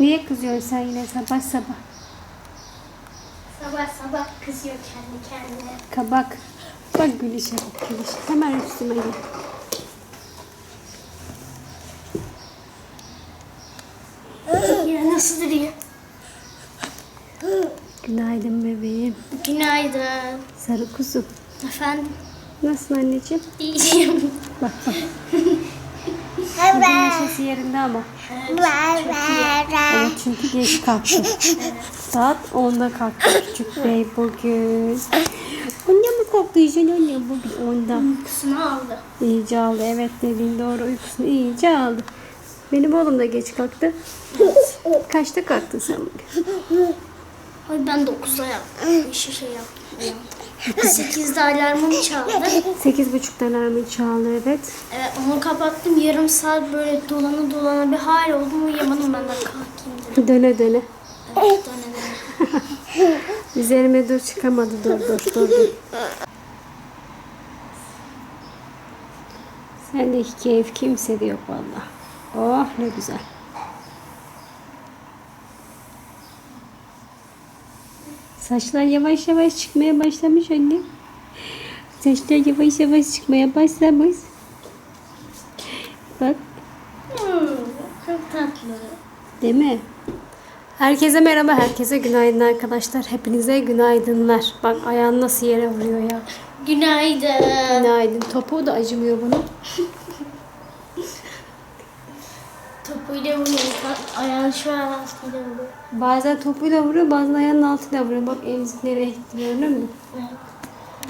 Niye kızıyorsun sen yine sabah sabah? Sabah sabah kızıyor kendi kendine. Kabak. Bak gülüşe bak gülüşe. Hemen üstüme gel. Ya nasıl duruyor? Günaydın bebeğim. Günaydın. Sarı kuzum. Efendim? Nasılsın anneciğim? İyiyim. Bak bak. Bugün neşesi yerinde ama. Evet çünkü geç kalktı. Saat 10'da kalktı küçük bey bugün. Anne mi kalkacaksın anne bugün 10'da? Uykusunu aldı. İyice aldı evet dediğin doğru uykusunu iyice aldı. Benim oğlum da geç kalktı. Kaçta kalktın sen bugün? Ay ben 9'da yaptım. Şey yaptım. 8'de alarmım çaldı. Sekiz buçukta alarmı çaldı evet. Evet, onu kapattım. Yarım saat böyle dolana dolana bir hal oldum. Uyuyamadım ben de kalkayım dedim. Döne döne. Evet, döne döne. Üzerime dur çıkamadı dur dur dur. dur. Sendeki keyif kimsede yok valla. Oh ne güzel. Saçlar yavaş yavaş çıkmaya başlamış anne. Saçlar yavaş yavaş çıkmaya başlamış. Bak Hmm, çok tatlı. Değil mi? Herkese merhaba, herkese günaydın arkadaşlar. Hepinize günaydınlar. Bak ayağın nasıl yere vuruyor ya. Günaydın. Günaydın. Topuğu da acımıyor bunun. Topuyla vuruyor. Ayağını şu an altıyla vuruyor. Bazen topuyla vuruyor, bazen ayağının altıyla vuruyor. Bak emzik nereye gitti gördün mü? Evet.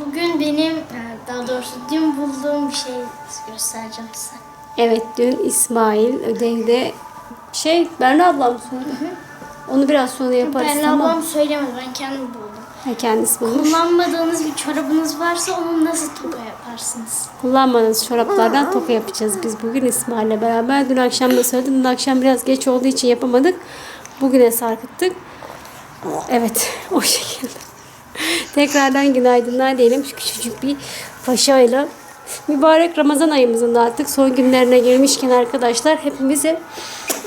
Bugün benim, e, daha doğrusu dün bulduğum bir şey göstereceğim size. Evet, dün İsmail ödevde şey, Berna ablam söyledi. Onu biraz sonra yaparız Ben tamam. ablam söylemedi, ben kendim buldum. Ha, kendisi bulmuş. Kullanmadığınız bir çorabınız varsa onu nasıl toka yaparsınız? Kullanmadığınız çoraplardan toka yapacağız biz bugün İsmail'le beraber. Dün akşam da söyledim. Dün akşam biraz geç olduğu için yapamadık. Bugüne sarkıttık. Evet o şekilde. Tekrardan günaydınlar diyelim. Şu küçücük bir paşayla. Mübarek Ramazan ayımızın da artık son günlerine girmişken arkadaşlar hepimize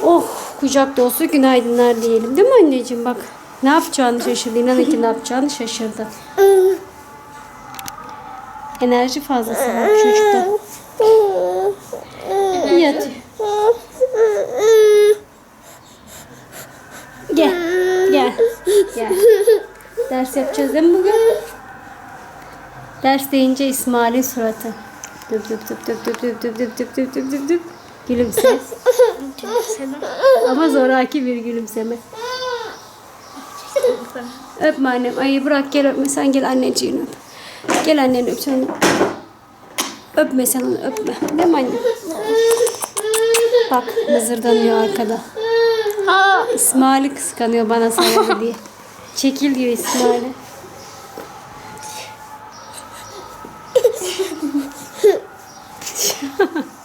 oh kucak dolusu günaydınlar diyelim. Değil mi anneciğim bak. Ne yapacağını şaşırdı. İnan ki ne yapacağını şaşırdı. Enerji fazlası var çocukta. Yat. Gel. Gel. Gel. Ders yapacağız değil mi bugün? Ders deyince İsmail'in suratı. Düp düp düp düp düp düp düp düp düp düp düp düp düp. Gülümse. Ama zoraki bir gülümseme. Öpme annem. Ayı bırak gel öpme. Sen gel anneciğini öp. Gel anneni öp sen. Öpme sen onu öpme. Değil mi anne? Bak mızırdanıyor arkada. Aa, İsmail'i kıskanıyor bana sarıldı diye. Çekil diyor İsmail'e. heh,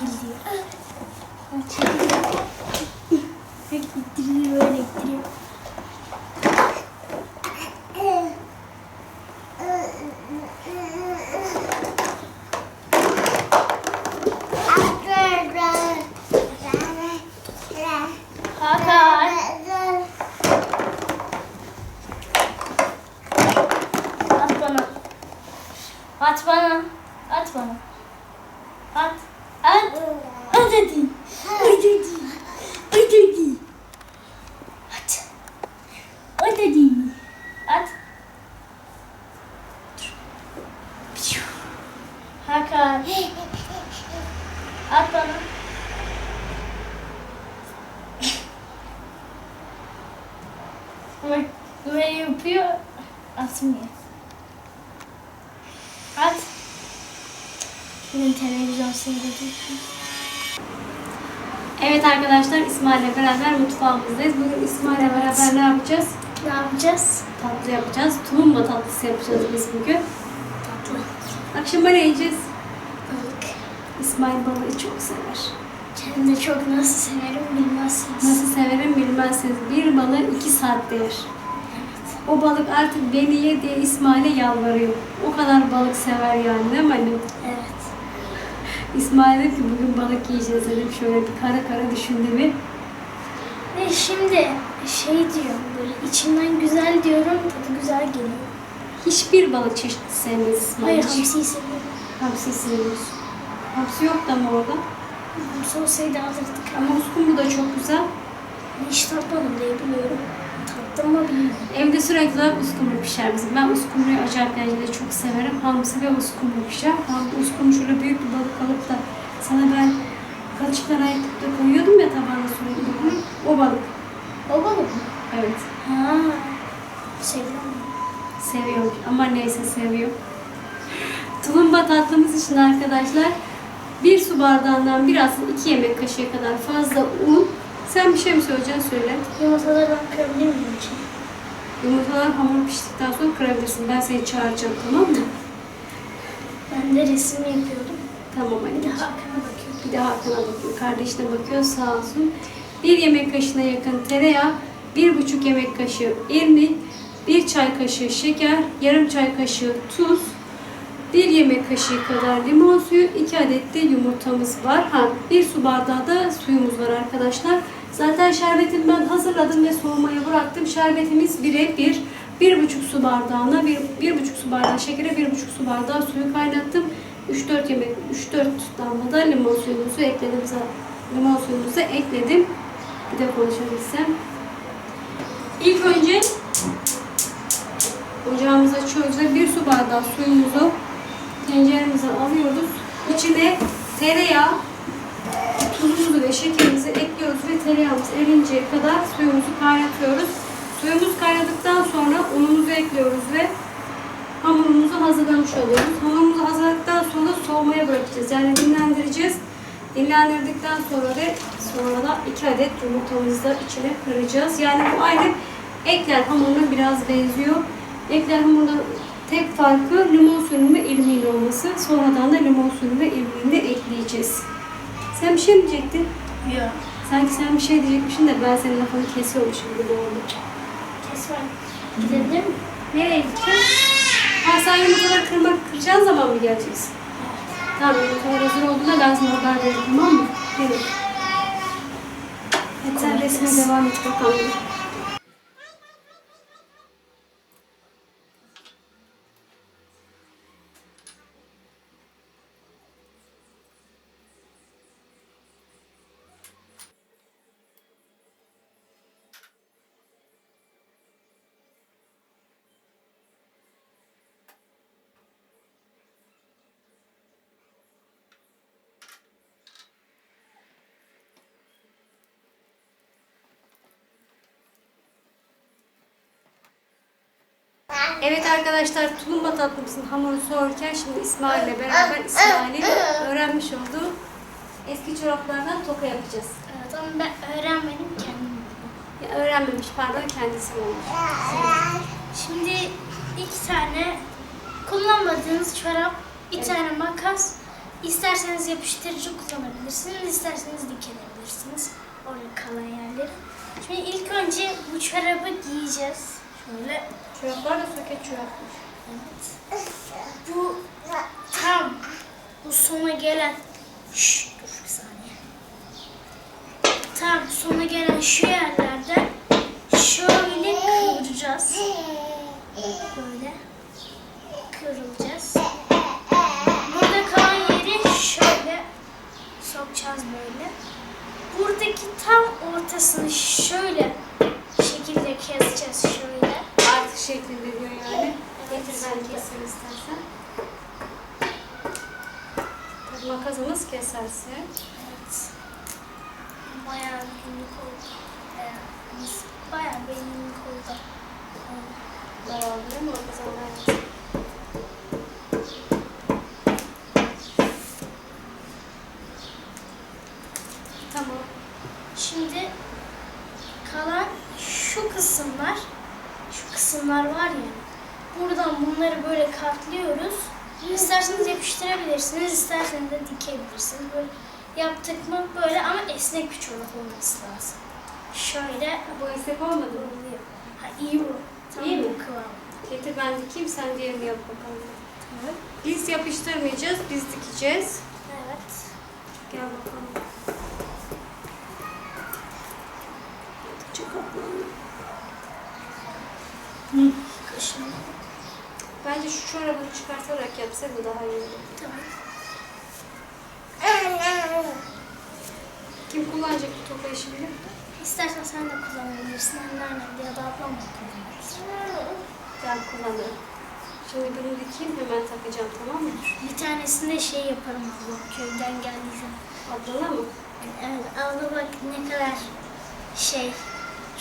嗯，嗯。Böyle yapıyor. Atmıyor. At. Bugün televizyon seyrediyorum. Evet arkadaşlar İsmail'le beraber mutfağımızdayız. Bugün İsmail'le beraber ne yapacağız? Ne yapacağız? Tatlı yapacağız. Tulumba tatlısı yapacağız biz bugün. Tatlı. Akşama ne yiyeceğiz? Balık. İsmail balığı çok sever. De çok nasıl severim bilmezsiniz. Nasıl severim bilmezsiniz. Bir balığı iki saat değer. O balık artık beni ye diye İsmail'e yalvarıyor. O kadar balık sever yani değil mi annem? Evet. İsmail dedi ki bugün balık yiyeceğiz dedim. Şöyle bir kara kara düşündü bir. Ve şimdi şey diyorum böyle içimden güzel diyorum tadı güzel geliyor. Hiçbir balık çeşidi sevmez İsmail. Hayır hamsiyi seviyorum. Hamsi seviyoruz. Hamsi yok da mı orada? Hamsi olsaydı alırdık ama uskumru da çok güzel. hiç tatmadım diye biliyorum. Tattım mı bilmiyorum. Evde sürekli uskumru pişer bizim. Ben uskumruyu acayip derecede çok severim. Hamsi ve uskumru pişer. Ham, uskumru şöyle büyük bir balık alıp da sana ben kaçıklar ayıklıp da koyuyordum ya tabağına sürekli. O balık. O balık mı? Evet. Ha. Seviyorum. Seviyorum ama neyse seviyor. Tulumba tatlımız için arkadaşlar bir su bardağından biraz iki yemek kaşığı kadar fazla un. Sen bir şey mi söyleyeceksin söyle. Yumurtaları ben kırabilir miyim için? Yumurtalar hamur piştikten sonra kırabilirsin. Ben seni çağıracağım tamam mı? Ben de resim yapıyordum. Tamam Bir de anneciğim. Hakan'a bakıyordum. Bir de Hakan'a bakıyor. Kardeşine bakıyor sağ olsun. Bir yemek kaşığına yakın tereyağı, bir buçuk yemek kaşığı irmik, bir çay kaşığı şeker, yarım çay kaşığı tuz, bir yemek kaşığı kadar limon suyu, iki adet de yumurtamız var. Ha, bir su bardağı da suyumuz var arkadaşlar. Zaten şerbetimi ben hazırladım ve soğumaya bıraktım. Şerbetimiz bire bir. Buçuk su bardağına, bir, bir buçuk su bardağı şekere, bir buçuk su bardağı suyu kaynattım. 3-4 yemek, 3-4 damla da limon suyumuzu ekledim. Limon suyumuzu ekledim. Bir de konuşabilsem. İlk önce ocağımızı açıyoruz ve bir su bardağı suyumuzu tenceremize alıyoruz. İçine tereyağı, tuzumuzu ve şekerimizi ekliyoruz ve tereyağımız erinceye kadar suyumuzu kaynatıyoruz. Suyumuz kaynadıktan sonra unumuzu ekliyoruz ve hamurumuzu hazırlamış oluyoruz. Hamurumuzu hazırladıktan sonra soğumaya bırakacağız. Yani dinlendireceğiz. Dinlendirdikten sonra da sonra da iki adet yumurtamızı da içine kıracağız. Yani bu aynı ekler hamuruna biraz benziyor. Ekler hamurunda tek farkı limon suyunun ve irmiğin olması. Sonradan da limon suyunu ve irmiğini de ekleyeceğiz. Sen bir şey mi diyecektin? Yok. Sanki sen bir şey diyecekmişsin de ben senin lafını kesiyormuşum gibi oldu. Kes var. Gidebilir miyim? Nereye gideceğim? Ha sen yumurtaları kırmak kıracağın zaman mı geleceksin? Tamam yumurtalar hazır olduğunda ben sana haber veririm tamam mı? Gelin. Hadi sen resme devam et bakalım. Evet arkadaşlar tulumba tatlımızın hamurunu soğurken şimdi İsmail ile beraber İsmail'in öğrenmiş olduğu eski çoraplardan toka yapacağız. Evet ama ben öğrenmedim kendim. Ya öğrenmemiş pardon kendisi olmuş. Şimdi iki tane kullanmadığınız çorap, bir Evet. tane makas, isterseniz yapıştırıcı kullanabilirsiniz, isterseniz dikebilirsiniz orada kalan yerleri. Şimdi ilk önce bu çorabı giyeceğiz. Şöyle. Çoraplar da soket çorapmış. Evet. Bu tam bu sona gelen Şşş, dur bir saniye. Tam sona gelen şu yerlerden şöyle kıvıracağız. Böyle kıvrılacağız. Burada kalan yeri şöyle sokacağız böyle. Buradaki tam ortasını şöyle şekilde keseceğiz şöyle. Artı şeklinde diyor yani. Evet. Getir ben keseyim istersen. Tabii makasımız keserse. Evet. Bayağı günlük oldu. Bayağı, bayağı bir günlük oldu. değil mi o zaman? Evet. Tamam. Şimdi kalan şu kısımlar, şu kısımlar var ya. Buradan bunları böyle katlıyoruz. İsterseniz yapıştırabilirsiniz, isterseniz de dikebilirsiniz. Böyle yaptık mı böyle ama esnek bir çorap olması lazım. Şöyle Bu esnek olmadı mı? Ha iyi bu. Tam İyi bu kıvam. Getir ben dikeyim sen diğerini yap bakalım. Tamam. Biz yapıştırmayacağız, biz dikeceğiz. Evet. Gel bakalım. Çık ablam. Şimdi Şu çorabını çıkartarak yapsa bu daha iyi olur. tamam. Kim kullanacak bu topayı şimdi? İstersen sen de kullanabilirsin. Anneannem ya da ablam da kullanabilir. Ben kullanırım. Şimdi bunu dikeyim hemen takacağım tamam mı? Bir tanesini de şey yaparım ablam köyden geldiği zaman. Ablana mı? Evet abla bak ne kadar şey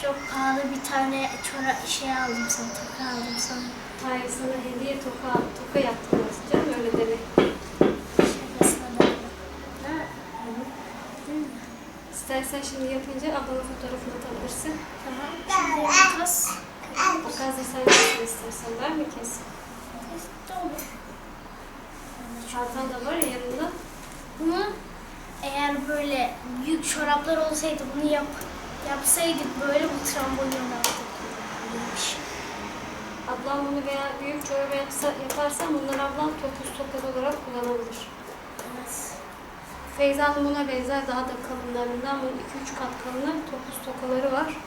çok pahalı bir tane çora şey aldım sana toka aldım sana. Hayır sana hediye toka, toka yaptım canım öyle deme. Şakasına da. Ha? Değil mi? İstersen şimdi yapınca ablanın fotoğrafını atabilirsin. Tamam. Şimdi makas. Makasla sen kesin istersen ben mi kesin? Çantan da var ya yanında. Bunu eğer böyle büyük çoraplar olsaydı bunu yap yapsaydık böyle bu trambolin yaptık. Böyleymiş. Ablam bunu veya büyük çorba yapsa, yaparsa bunları ablam topuz tokat olarak kullanabilir. Evet. Feyza'nın buna benzer daha da kalınlarından bunun 2-3 kat kalınlar topuz tokaları var.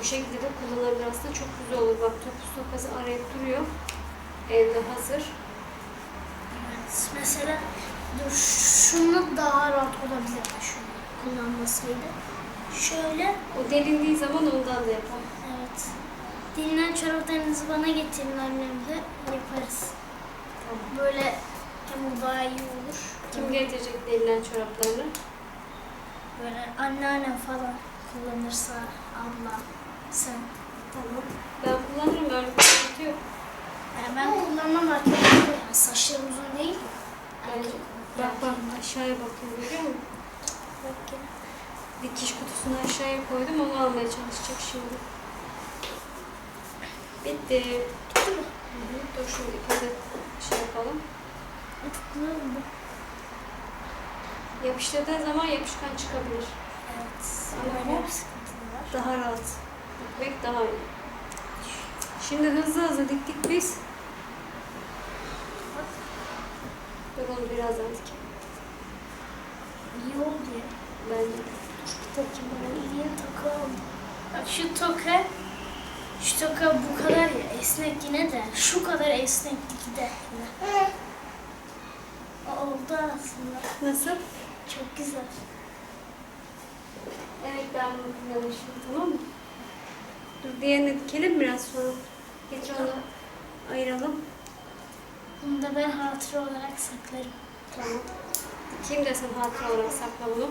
O şekilde de kullanılabilir aslında çok güzel olur. Bak topuz tokası arayıp duruyor. Evde hazır. Evet. Mesela dur şunu daha rahat olabilir şunu kullanmasaydı. Şöyle O delindiği zaman ondan da yapalım. evet. Dinlen çoraplarınızı bana getirin annemle yaparız. Tamam. Böyle hem daha iyi olur. Kim getirecek delilen çoraplarını? Böyle anneannem falan kullanırsa abla sen. Tamam. Ben kullanırım öyle bir yok. Yani ben kullanmam arkadaşlar. Yani saçlarım uzun değil. Yani bak bak aşağıya bakıyorum görüyor musun? Bak ya. Dikiş kutusunu aşağıya koydum onu almaya çalışacak şimdi. Bitti. Bitti mi? Hı hı. Dur şimdi ipi de şey yapalım. Yapıştırdığın zaman yapışkan çıkabilir. Evet. Ama bu- bir. Daha rahat. Dikmek daha iyi. Şimdi hızlı hızlı diktik biz. Dur onu birazdan dikelim. İyi oldu ya. Bence. Takayım ben iyi. Bak şu toka şu toka bu kadar ya esnek yine de şu kadar esneklik de yine. Oldu aslında. Nasıl? Çok güzel. Evet ben bunu şimdi tamam mı? Dur diğerini dikelim biraz sonra. Getir onu ayıralım. Bunu da ben hatıra olarak saklarım. Tamam. Dikeyim de sen hatıra olarak sakla bunu.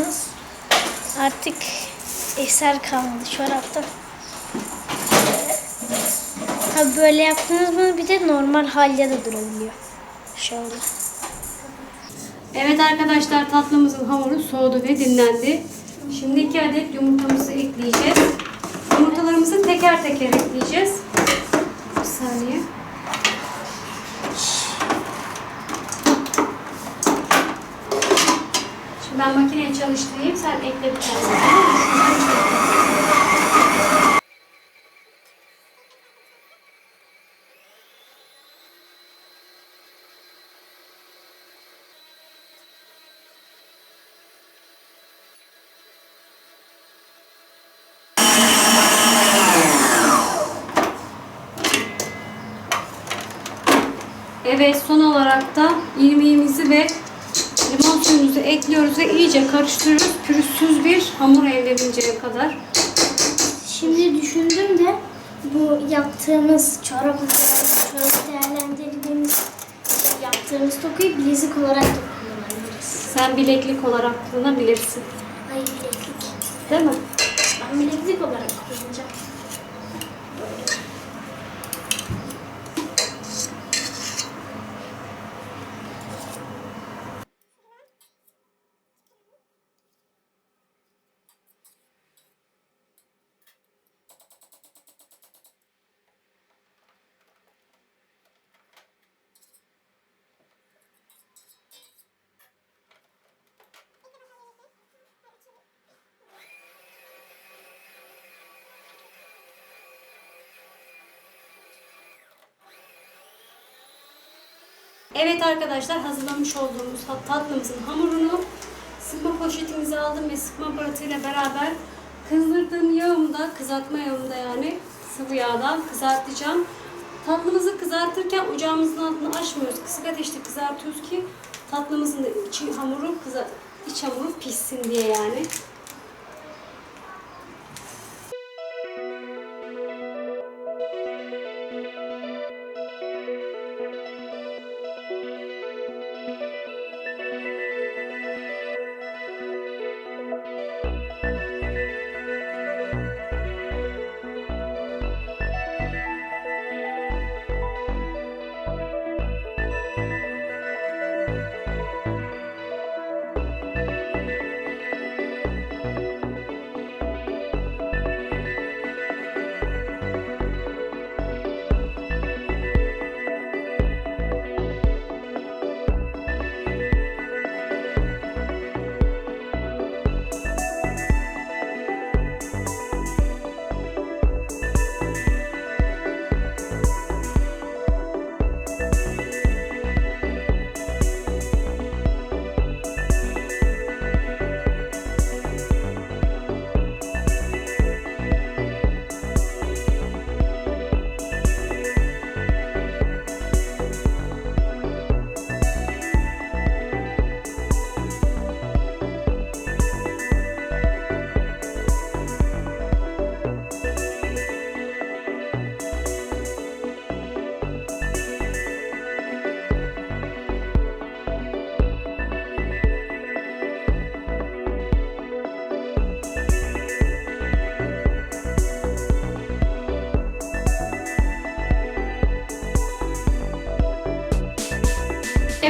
Çorabınız artık eser kalmadı çorapta. Ha böyle yaptınız mı bir de normal halde de durabiliyor. Şöyle. Evet arkadaşlar tatlımızın hamuru soğudu ve dinlendi. Şimdi iki adet yumurtamızı ekleyeceğiz. Yumurtalarımızı teker teker ekleyeceğiz. Bir saniye. Ben makineyi çalıştırayım. Sen ekle bir tane. tamam mı? Evet son olarak da irmiğimizi ve limon suyumuzu ve iyice karıştırıyoruz. Pürüzsüz bir hamur elde edinceye kadar. Şimdi düşündüm de bu yaptığımız çorabımızı değerlendirdiğimiz yaptığımız dokuyu bilezik olarak da kullanabiliriz. Sen bileklik olarak kullanabilirsin. Ay bileklik. Değil mi? Ben bileklik olarak kullanacağım. Evet arkadaşlar hazırlamış olduğumuz tat- tatlımızın hamurunu sıkma poşetimize aldım ve sıkma aparatıyla beraber kızdırdığım yağımda, kızartma yağımda yani sıvı yağdan kızartacağım. Tatlımızı kızartırken ocağımızın altını açmıyoruz. Kısık ateşte kızartıyoruz ki tatlımızın da içi hamuru kıza, iç hamuru pişsin diye yani. you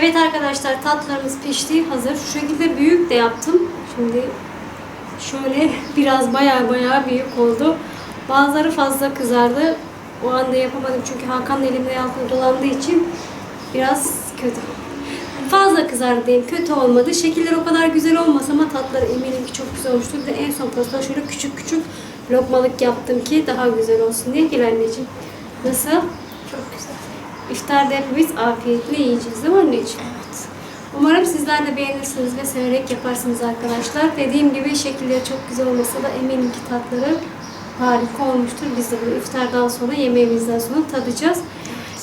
Evet arkadaşlar tatlarımız pişti hazır. Şu şekilde büyük de yaptım. Şimdi şöyle biraz baya baya büyük oldu. Bazıları fazla kızardı. O anda yapamadım çünkü Hakan elimde yağlı dolandığı için biraz kötü. Fazla kızardı diyeyim. Kötü olmadı. Şekiller o kadar güzel olmasa ama tatları eminim ki çok güzel olmuştur. De en son pastada şöyle küçük küçük lokmalık yaptım ki daha güzel olsun diye. Gel anneciğim. Nasıl? İftarda hepimiz afiyetle yiyeceğiz değil mi anneciğim? Evet. Umarım sizler de beğenirsiniz ve severek yaparsınız arkadaşlar. Dediğim gibi şekilleri çok güzel olmasa da eminim ki tatları harika olmuştur. Biz de bunu iftardan sonra yemeğimizden sonra tadacağız.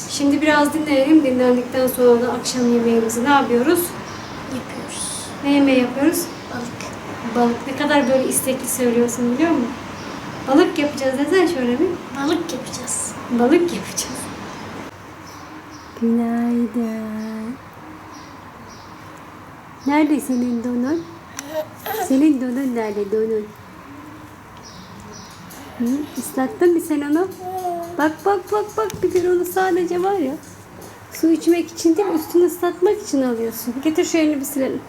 Şimdi biraz dinlenelim. Dinlendikten sonra da akşam yemeğimizi ne yapıyoruz? Yapıyoruz. Ne yemeği yapıyoruz? Balık. Balık. Ne kadar böyle istekli söylüyorsun biliyor musun? Balık yapacağız desene şöyle bir. Balık yapacağız. Balık yapacağız. Günaydın. Nerede senin donun? Senin donun nerede donun? Hı? Islattın mı sen onu? Bak bak bak bak bir de onu sadece var ya. Su içmek için değil üstünü ıslatmak için alıyorsun. Getir şu elini bir silelim.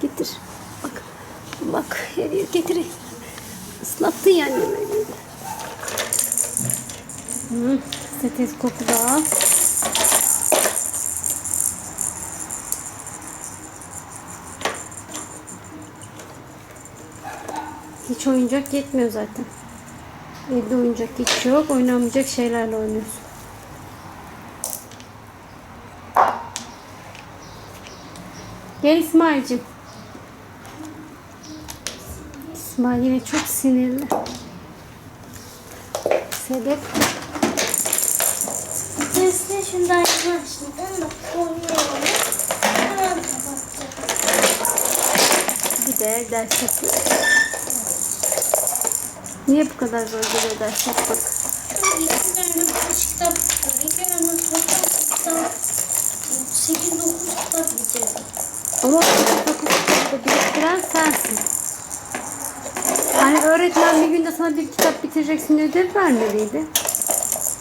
Getir. Bak. Bak getir. Islattın yani. Hı, stetoskopu da Hiç oyuncak yetmiyor zaten. Evde oyuncak hiç yok. Oynamayacak şeylerle oynuyorsun. Gel İsmail'cim. İsmail yine çok sinirli. Şundan yapalım şimdi. Onu da koyuyorum. Hemen kapatacağım. Bir de ders yapıyor. Niye bu kadar geliyor ders tane kaç kitap. İki tane toplam kitap. 8-9 kitap bitirdim. Ama 9 kitabı biriktiren sensin. Hani öğretmen bir günde sana bir kitap bitireceksin ödev vermeliydi.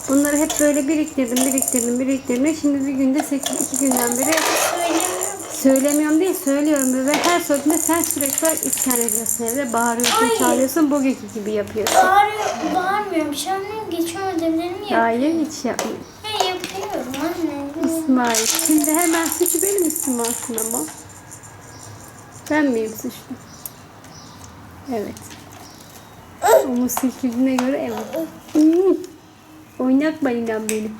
Bunları hep böyle biriktirdim, biriktirdim, biriktirdim. Şimdi bir günde 8, 2 günden beri Söylemiyorum. değil, söylüyorum. Ve her söylediğinde sen sürekli isyan ediyorsun evde. Bağırıyorsun, Hayır. çağırıyorsun, bugünkü gibi yapıyorsun. Bağırıyor, bağırmıyorum. Bir şey annem geçiyor ödevlerimi yapıyor. Hayır, hiç yapmıyorum. Ben yapıyorum anne. İsmail, şimdi hemen suçu benim üstüme alsın ama. Ben miyim suçlu? Evet. Omuz silkildiğine göre evet. Hmm. Oynak balinam benim.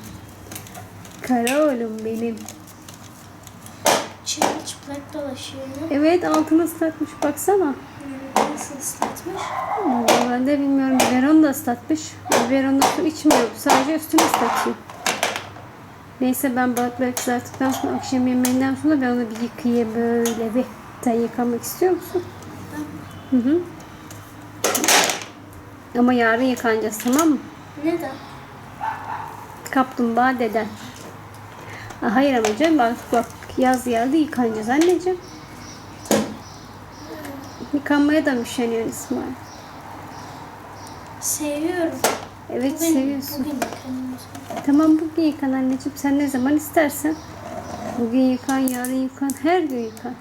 Kara oğlum benim. Çıplak dolaşıyor. Evet altını ıslatmış baksana. Nasıl ıslatmış? Vallahi Ben de bilmiyorum. Biberon da ıslatmış. Biberon da su içmiyor. Sadece üstünü ıslatıyor. Neyse ben balıkları kızarttıktan sonra akşam yemeğinden sonra ben onu bir yıkayayım böyle bir. Sen yıkamak istiyor musun? Hı hı. Ama yarın yıkanacağız tamam mı? Neden? Kaplumbağa deden. Ha, hayır ama canım bak, bak yaz geldi yıkanacağız anneciğim. Yıkanmaya da mı üşeniyorsun İsmail? Seviyorum. Evet Bugün, seviyorsun. bugün yıkanayım. Tamam bugün yıkan anneciğim. Sen ne zaman istersen. Bugün yıkan, yarın yıkan, her gün yıkan.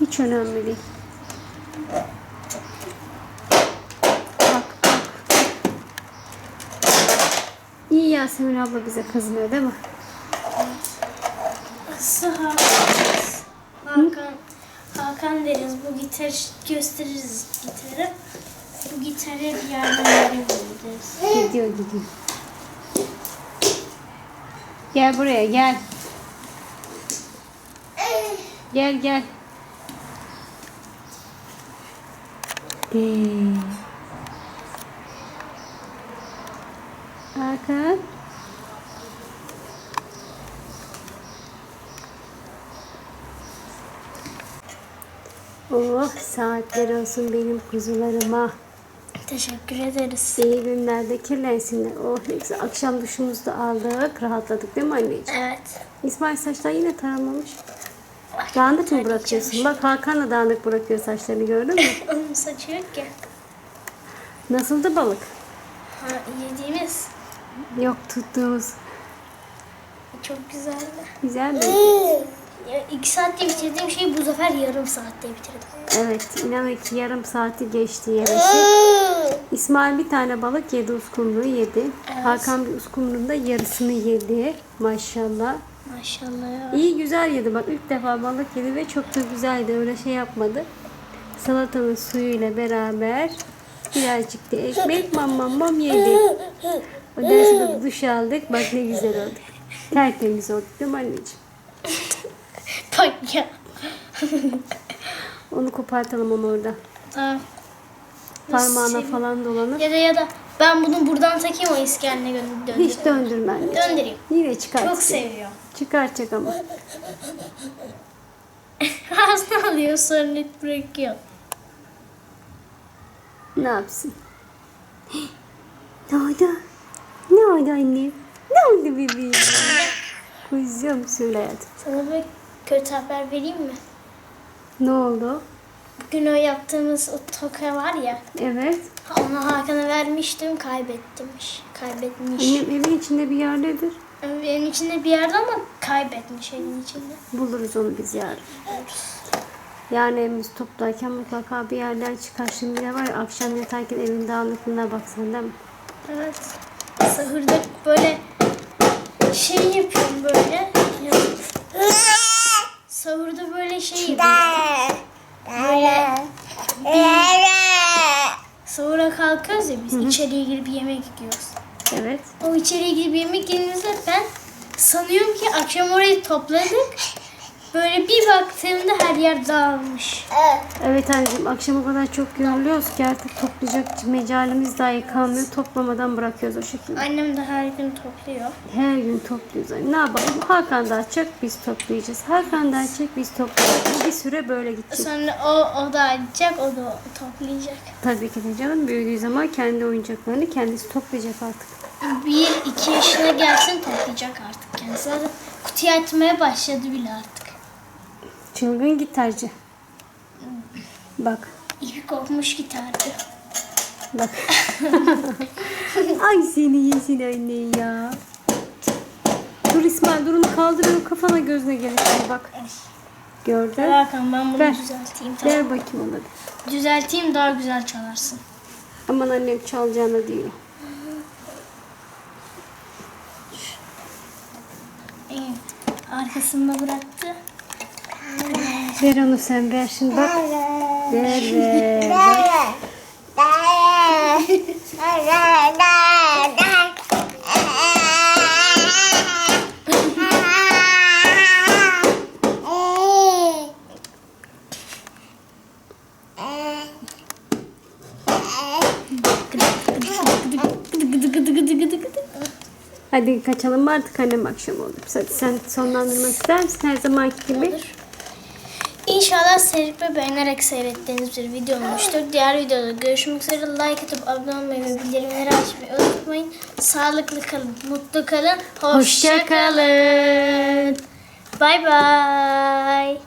Hiç önemli değil. Bak bak. İyi Yasemin abla bize kızmıyor değil mi? Aslı Hakan. Hakan. Hakan deriz. Bu gitar gösteririz gitarı. Bu gitarı bir yerden verebiliriz. Gidiyor gidiyor. Gel buraya gel. Gel gel. De. Hakan. Oh saatler olsun benim kuzularıma. Teşekkür ederiz. İyi günlerde kirlensinler. Oh ne güzel. Akşam duşumuzu da aldık. Rahatladık değil mi anneciğim? Evet. İsmail saçlar yine taramamış. Dağınık mı bırakıyorsun? Bak Hakan da dağınık bırakıyor saçlarını gördün mü? Onun saçı yok ki. Nasıldı balık? Ha, yediğimiz Yok tuttuğumuz. çok güzeldi. Güzel mi? İki saatte bitirdiğim şeyi bu sefer yarım saatte bitirdim. Evet. inanın ki yarım saati geçti yemesi. İsmail bir tane balık yedi uskumruğu yedi. Hakan bir uskumruğun da yarısını yedi. Maşallah. Maşallah ya. İyi güzel yedi bak ilk defa balık yedi ve çok da güzeldi öyle şey yapmadı. Salatanın suyuyla beraber birazcık da ekmek mam mam mam yedi. O dersi de duş aldık bak ne güzel oldu. Tertemiz oldu değil mi anneciğim? Bak ya. Onu kopartalım onu orada. Tamam. Nasıl Parmağına seveyim? falan dolanır. Ya da ya da ben bunu buradan takayım o iskeline döndüreyim. Hiç döndürme anneciğim. Döndüreyim. Yine çıkart. Çok seviyor. Çıkartacak ama. Ağzına alıyor sonra net bırakıyor. Ne yapsın? Ne oldu? Ne oldu annem? Ne oldu bebeğim? Kuzum söyle hayatım. Sana bir kötü haber vereyim mi? Ne oldu? Bugün o yaptığımız o toka var ya. Evet. Onu Hakan'a vermiştim kaybettirmiş. Kaybetmiş. Annem evin içinde bir yerdedir. Evin içinde bir yerde ama kaybetmiş evin içinde. Buluruz onu biz yarın. Yarın evimiz toplarken mutlaka bir yerler çıkar. Şimdi de var ya akşam yatarken evin dağınıklığına baksan değil mi? Evet. Sahurda böyle şey yapıyorum böyle. Sahurda böyle şey yapıyorum. Böyle sahura kalkıyoruz ya biz içeriye girip yemek yiyoruz. Evet. O içeriye girip yemek yediğimizde ben sanıyorum ki akşam orayı topladık. Böyle bir baktığımda her yer dağılmış. Evet anneciğim akşam o kadar çok yoruluyoruz ki artık toplayacak mecalimiz dahi kalmıyor. Toplamadan bırakıyoruz o şekilde. Annem de her gün topluyor. Her gün topluyoruz. anne. Ne yapalım? Hakan da açacak biz toplayacağız. Hakan da açacak biz toplayacağız. Bir süre böyle gidecek. Sonra o, o da açacak, o da toplayacak. Tabii ki de canım büyüdüğü zaman kendi oyuncaklarını kendisi toplayacak artık. Bir, iki yaşına gelsin toplayacak artık kendisi. Zaten kutuyu açmaya başladı bile artık. Çılgın gitarcı. Bak. İpi kopmuş gitarcı. Bak. Ay seni yesin anne ya. Dur İsmail dur onu kaldırıyorum kafana gözüne gelir bak. Gördün? Hakan ben bunu Ver. düzelteyim. Tamam. Ver bakayım ona da. Düzelteyim daha güzel çalarsın. Aman annem çalacağını diyor. Evet. Arkasında bıraktı. Ver onu sen ver şimdi bak. Ver ver. Hadi kaçalım artık annem akşam oldu. Sen, sen sonlandırmak ister misin her zamanki gibi? Olur. İnşallah sevip ve beğenerek seyrettiğiniz bir video olmuştur. Diğer videoda görüşmek üzere. Like atıp abone olmayı ve bildirimleri açmayı unutmayın. Sağlıklı kalın, mutlu kalın, hoşça Hoşça kalın. Bye bye.